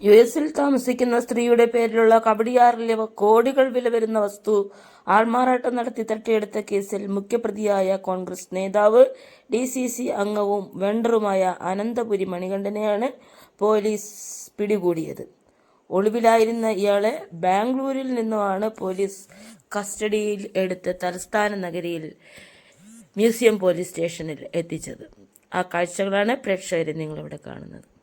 U എസിൽ താമസിക്കുന്ന സ്ത്രീയുടെ പേരിലുള്ള കബഡിയാറിലെ കോടികൾ വില വരുന്ന വസ്തു ആൾമാറാട്ടം നടത്തി തട്ടിയെടുത്ത കേസിൽ മുഖ്യപ്രതിയായ കോൺഗ്രസ് നേതാവ് ഡി സി സി അംഗവും വെണ്ടറുമായ അനന്തപുരി മണികണ്ഠനെയാണ് പോലീസ് പിടികൂടിയത്. ഒളിവിലായിരുന്ന ഇയാളെ ബാംഗ്ലൂരിൽ നിന്നുമാണ് പോലീസ് കസ്റ്റഡിയിൽ എടുത്ത് തലസ്ഥാന നഗരിയിൽ മ്യൂസിയം പോലീസ് സ്റ്റേഷനിൽ എത്തിച്ചത്. ആ കാഴ്ചകളാണ് പ്രേക്ഷകരെ നിങ്ങളിവിടെ കാണുന്നത്.